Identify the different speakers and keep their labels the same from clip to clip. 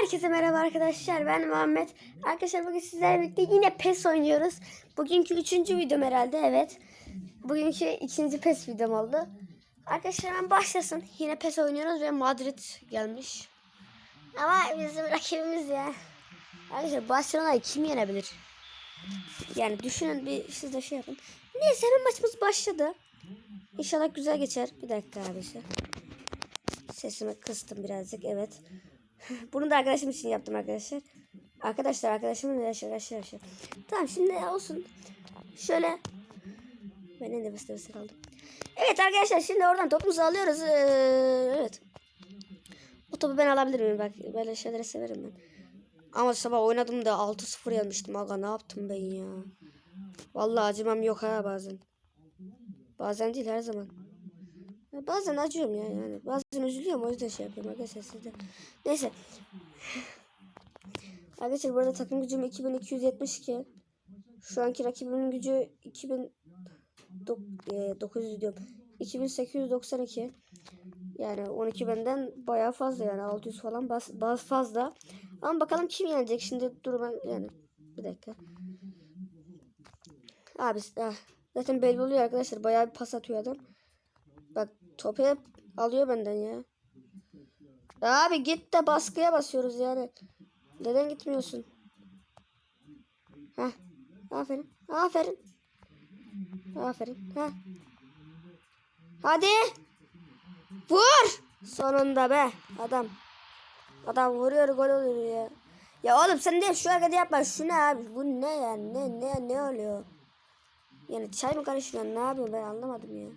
Speaker 1: Herkese merhaba arkadaşlar. Ben Muhammed. Arkadaşlar bugün sizlerle birlikte yine PES oynuyoruz. Bugünkü üçüncü videom herhalde. Evet. Bugünkü ikinci PES videom oldu. Arkadaşlar hemen başlasın. Yine PES oynuyoruz ve Madrid gelmiş. Ama bizim rakibimiz ya. Arkadaşlar Barcelona'yı kim yenebilir? Yani düşünün bir siz de şey yapın. Neyse hemen maçımız başladı. İnşallah güzel geçer. Bir dakika arkadaşlar. Sesimi kıstım birazcık evet. Bunu da arkadaşım için yaptım arkadaşlar. Arkadaşlar arkadaşımın yaşar yaşar yaşar. Tamam şimdi olsun. Şöyle. Ben de nefes nefes kaldım. Evet arkadaşlar şimdi oradan topumuzu alıyoruz. Ee, evet. O topu ben alabilir miyim? Bak böyle şeyleri severim ben. Ama sabah oynadım da 6-0 yenmiştim. Aga ne yaptım ben ya? Vallahi acımam yok ha bazen. Bazen değil her zaman. Bazen acıyorum ya yani. Bazen üzülüyorum o yüzden şey yapıyorum arkadaşlar sizde. Neyse. Arkadaşlar bu arada takım gücüm 2272. Şu anki rakibimin gücü 2900 diyorum. 2892. Yani 12 benden bayağı fazla yani 600 falan bas, bas fazla. Ama bakalım kim yenecek şimdi dur ben yani bir dakika. Abi ah, zaten belli oluyor arkadaşlar bayağı bir pas atıyor adam. Bak topu hep alıyor benden ya. Abi git de baskıya basıyoruz yani. Neden gitmiyorsun? Heh. Aferin. Aferin. Aferin. Heh. Hadi. Vur. Sonunda be adam. Adam vuruyor gol oluyor ya. Ya oğlum sen de şu hareketi yapma. Şu ne abi? Bu ne ya? Ne ne ne oluyor? Yani çay mı karıştırıyor? Ne yapıyor ben anlamadım ya.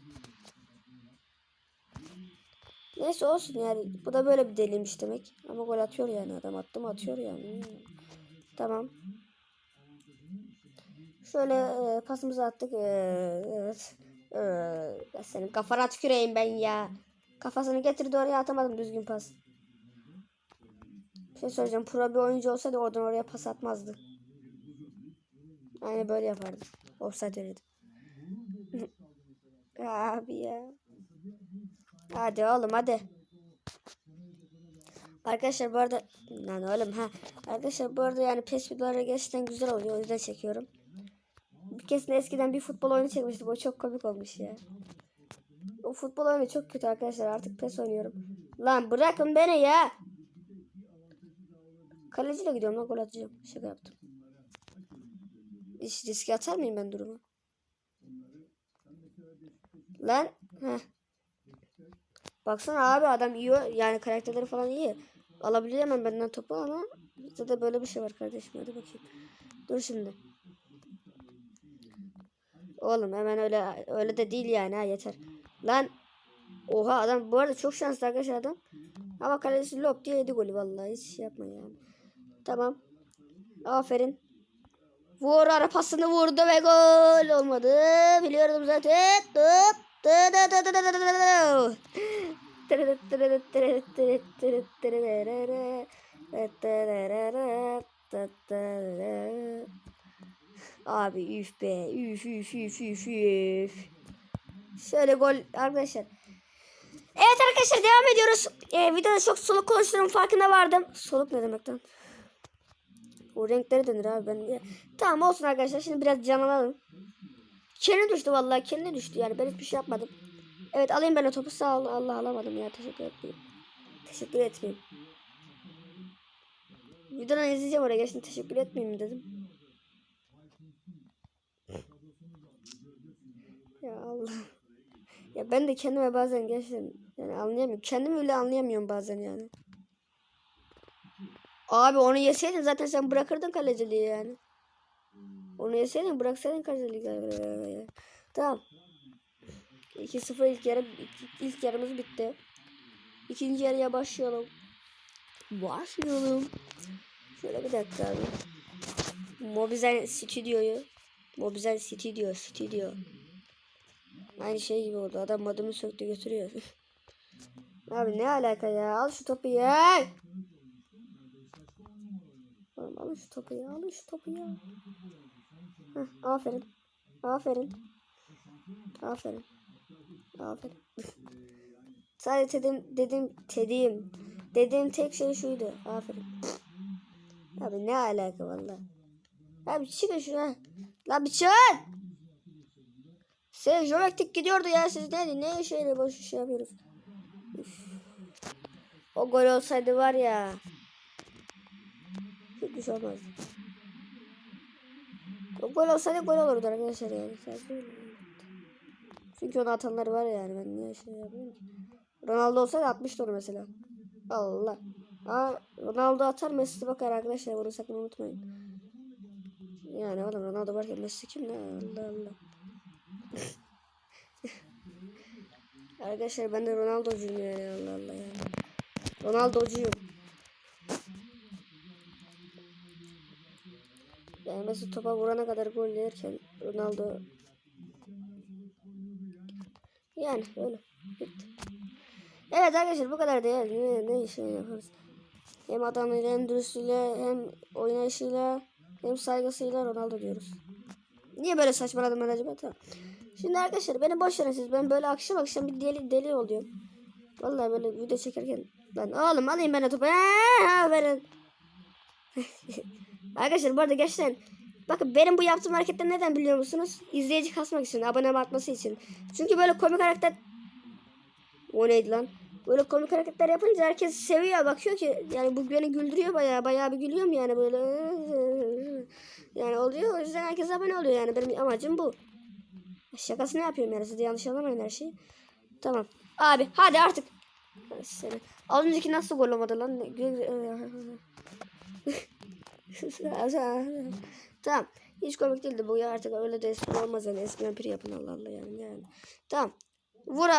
Speaker 1: Neyse olsun yani. Bu da böyle bir deliymiş demek. Ama gol atıyor yani adam. Attı mı atıyor yani. Tamam. Şöyle e, pasımızı attık. E, evet. E, senin kafana tüküreyim ben ya. Kafasını getirdi oraya atamadım düzgün pas. Bir şey söyleyeceğim. Pro bir oyuncu olsaydı oradan oraya pas atmazdı. Aynı böyle yapardı. Offside verirdi. Abi ya. Hadi oğlum hadi. Arkadaşlar bu arada lan oğlum ha. Arkadaşlar bu arada yani PES videoları gerçekten güzel oluyor. O yüzden çekiyorum. Bir kesin eskiden bir futbol oyunu çekmiştim. O çok komik olmuş ya. O futbol oyunu çok kötü arkadaşlar. Artık PES oynuyorum. Lan bırakın beni ya. Kaleciyle gidiyorum lan gol atacağım. Şaka yaptım. Hiç riske atar mıyım ben durumu? Lan. Heh. Baksana abi adam iyi yani karakterleri falan iyi. Alabiliyor hemen benden topu ama bizde de böyle bir şey var kardeşim hadi bakayım. Dur şimdi. Oğlum hemen öyle öyle de değil yani ha yeter. Lan oha adam bu arada çok şanslı arkadaşlar adam. Ama kalecisi lop diye yedi golü vallahi hiç şey yapma yani. Tamam. Aferin. Vur ara vurdu ve gol olmadı. Biliyordum zaten. Tıp. Abi üf be üf üf üf üf üf. Şöyle gol arkadaşlar. Evet arkadaşlar devam ediyoruz. Ee, videoda çok soluk konuştuğum farkına vardım. Soluk ne demek lan? O renkleri denir abi ben. Tamam olsun arkadaşlar şimdi biraz canlanalım. Kendi düştü vallahi kendi düştü yani ben hiçbir şey yapmadım. Evet alayım ben o topu sağ ol. Allah alamadım ya teşekkür etmeyeyim. Teşekkür etmeyeyim. Videodan izleyeceğim oraya geçtim teşekkür etmeyeyim dedim. Ya Allah. Ya ben de kendime bazen gerçekten yani anlayamıyorum. Kendimi bile anlayamıyorum bazen yani. Abi onu yeseydin zaten sen bırakırdın kaleciliği yani. Onu yeseydin bıraksaydın kaleciliği. Tamam. 2-0 ilk yarı ilk, yarımız bitti. İkinci yarıya başlayalım. Başlayalım. Şöyle bir dakika abi. Mobizen Stüdyo'yu Mobizen Stüdyo Stüdyo Aynı şey gibi oldu. Adam modunu söktü götürüyor. abi ne alaka ya? Al şu topu ya. Alın şu topu ya. Alın şu topu ya. Heh, aferin. Aferin. Aferin. Aferin. Sadece dedim dedim dediğim Dediğim tek şey şuydu. Aferin. Abi ne alaka valla. Abi çıkın şuna. Lan bir çıkın. Sergio Rektik gidiyordu ya siz ne ne şeyle boş şey yapıyoruz. Üf. O gol olsaydı var ya. Hiçbir şey olmazdı. O gol olsaydı gol olurdu arkadaşlar yani. Çünkü onu atanlar var yani ben niye şey yapıyorum ki. Ronaldo olsaydı atmıştı onu mesela. Allah. Aa, Ronaldo atar Messi bakar arkadaşlar bunu sakın unutmayın. Yani oğlum Ronaldo varken Messi kim ne? Allah Allah. arkadaşlar ben de Ronaldo'cuyum yani Allah Allah yani. Ronaldo'cuyum. Messi topa vurana kadar gol yerken Ronaldo yani öyle. Bitti. Evet arkadaşlar bu kadar da yani ne, ne şey yaparız. Hem adamıyla hem dürüstlüğüyle hem oynayışıyla hem saygısıyla Ronaldo diyoruz. Niye böyle saçmaladım ben acaba? Tamam. Şimdi arkadaşlar beni boş verin siz. Ben böyle akşam akşam bir deli deli oluyorum. Vallahi böyle video çekerken lan oğlum alayım ben topu. Ha, verin. arkadaşlar bu arada gerçekten bakın benim bu yaptığım hareketler neden biliyor musunuz? İzleyici kasmak için, abone artması için. Çünkü böyle komik karakter o neydi lan? Böyle komik hareketler yapınca herkes seviyor. Bakıyor ki yani bu beni güldürüyor bayağı. Bayağı bir gülüyorum yani böyle. Yani oluyor. O yüzden herkes abone oluyor yani. Benim amacım bu. Şakasını yapıyorum yani. Siz de yanlış anlamayın her şeyi. Tamam. Abi hadi artık. Seni. Az önceki nasıl gol olmadı lan? tamam. Hiç komik değildi bu ya artık öyle de espri olmaz yani. Eskiden pir yapın Allah Allah yani. yani. Tamam. Vur.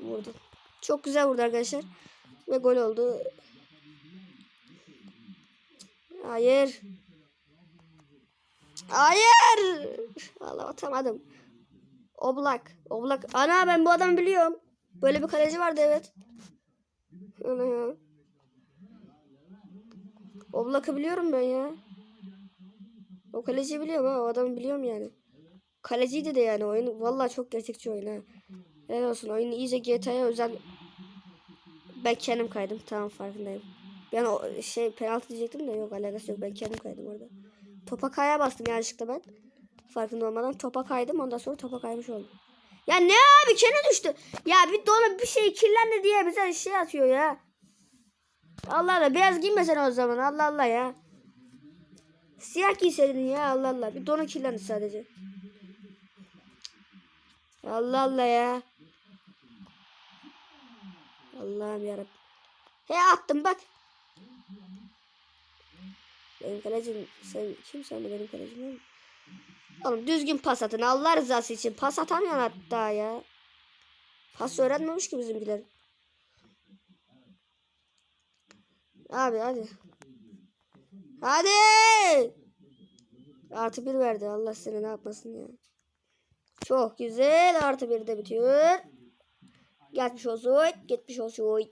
Speaker 1: Vurdu. Çok güzel vurdu arkadaşlar. Ve gol oldu. Hayır. Hayır. Allah atamadım. Oblak. Oblak. Ana ben bu adamı biliyorum. Böyle bir kaleci vardı evet. Ana ya. Oblak'ı biliyorum ben ya. O kaleciyi biliyorum ha. O adamı biliyorum yani. Kaleciydi de yani oyun. Vallahi çok gerçekçi oyun ha. Helal olsun. Oyunu iyice GTA'ya özel. Ben kendim kaydım. Tamam farkındayım. Ben o şey penaltı diyecektim de yok alakası yok. Ben kendim kaydım orada. Topa kaya bastım yanlışlıkla ben. Farkında olmadan topa kaydım. Ondan sonra topa kaymış oldum. Ya ne abi kene düştü. Ya bir donu bir şey kirlendi diye bize şey atıyor ya. Allah Allah beyaz giymesen o zaman. Allah Allah ya. Siyah giyseydin ya Allah Allah. Bir donu kirlendi sadece. Allah Allah ya. Allah'ım yarabbim. He attım bak. Benim kalecim sen kimsen de benim kalecim oğlum. Düzgün pas atın Allah rızası için. Pas atamıyorsun hatta ya. Pas öğrenmemiş ki bizimkiler. Abi hadi. Hadi. Artı bir verdi. Allah seni ne yapmasın ya. Çok güzel. Artı bir de bitiyor. Geçmiş olsun. Geçmiş olsun.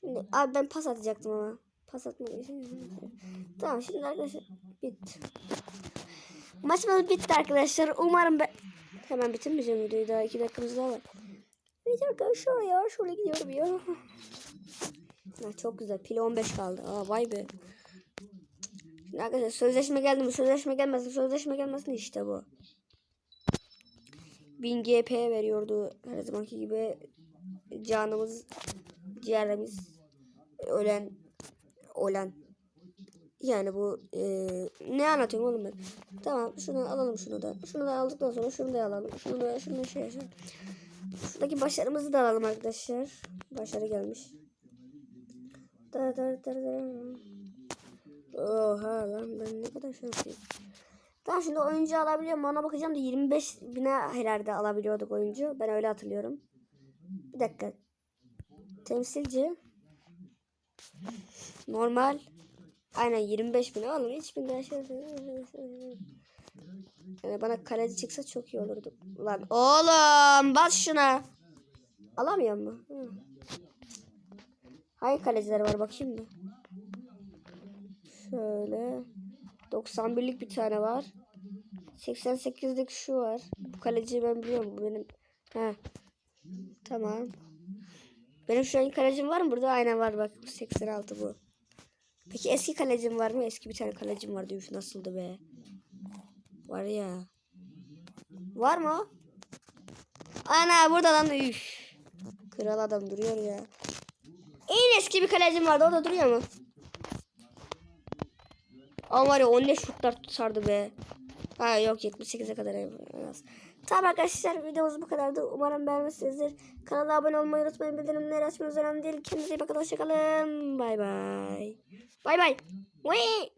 Speaker 1: Şimdi abi ben pas atacaktım ama. Pas atmak. Tamam şimdi arkadaşlar bitti. Maçımız bitti arkadaşlar. Umarım ben... Hemen bitirmeyeceğim videoyu daha. iki dakikamız daha var. Bir dakika şuraya şöyle gidiyorum ya. Ha, çok güzel. Pili 15 kaldı. Aa vay be. Şimdi arkadaşlar sözleşme geldi mi? Sözleşme gelmesin. Sözleşme gelmesin işte bu. 1000 GP veriyordu her zamanki gibi canımız ciğerimiz ölen ölen yani bu e, ne anlatıyorum oğlum ben tamam şunu alalım şunu da şunu da aldıktan sonra şunu da alalım şunu da şunu da şey yapalım. şuradaki başarımızı da alalım arkadaşlar başarı gelmiş da da da da oha lan ben ne kadar şanslıyım Tamam şimdi oyuncu alabiliyorum. Ona bakacağım da 25 bine herhalde alabiliyorduk oyuncu. Ben öyle hatırlıyorum. Bir dakika. Temsilci. Normal. Aynen 25 bin. Oğlum hiç bin daha şey. Yani bana kaleci çıksa çok iyi olurdu. Lan oğlum bas şuna. Alamıyor mu? Hangi kaleciler var bakayım mı? Şöyle. 91'lik bir tane var. 88'lik şu var. Bu kaleciyi ben biliyorum. Bu benim. Ha. Tamam. Benim şu an kalecim var mı burada? Aynen var bak 86 bu. Peki eski kalecim var mı? Eski bir tane kalecim vardı. Üf nasıldı be? Var ya. Var mı? Ana burada da üf. Kral adam duruyor ya. En eski bir kalecim vardı. O da duruyor mu? Ama var ya o ne şutlar tutardı be. Ha yok 78'e kadar en az. Tamam arkadaşlar videomuz bu kadardı. Umarım beğenmişsinizdir. Kanala abone olmayı unutmayın. Bildirimleri açmanız önemli değil. Kendinize iyi bakın. Hoşçakalın. Bay bay. Bay bay.